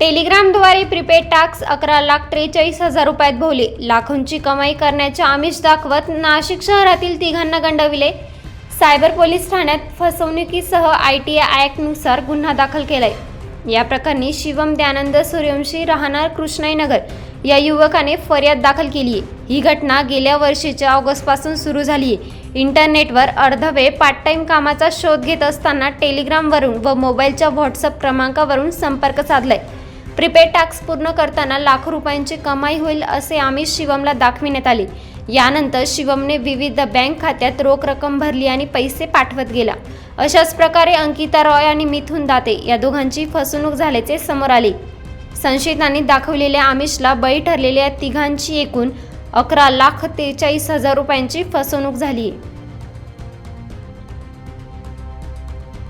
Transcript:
टेलिग्रामद्वारे prepaid tax अकरा लाख त्रेचाळीस हजार रुपयात भोवले. लाखोंची कमाई करण्याचे आमिष दाखवत नाशिक शहरातील तिघांना गंडविले. सायबर पोलीस ठाण्यात फसवणुकीसह आय टी ॲक्टनुसार गुन्हा दाखल केलाय. या प्रकरणी शिवम दयानंद सूर्यवंशी राहणार कृष्णाईनगर या युवकाने फर्याद दाखल केली आहे ही घटना गेल्या वर्षीच्या ऑगस्टपासून सुरू झाली आहे इंटरनेटवर अर्धवेळ पार्ट टाईम कामाचा शोध घेत असताना टेलिग्रामवरून व मोबाईलच्या व्हॉट्सअप क्रमांकावरून संपर्क साधलाय. प्रीपेड टॅक्स पूर्ण करताना लाखो रुपयांची कमाई होईल असे आमिष शिवमला दाखविण्यात आले. यानंतर शिवमने विविध बँक खात्यात रोख रक्कम भरली आणि पैसे पाठवत गेला. अशाच प्रकारे अंकिता रॉय आणि मिथुन दाते या दोघांची फसवणूक झाल्याचे समोर आले. संशयितांनी दाखवलेल्या आमिषला बळी ठरलेल्या तिघांची एकूण अकरा लाख त्रेचाळीस हजार रुपयांची फसवणूक झाली आहे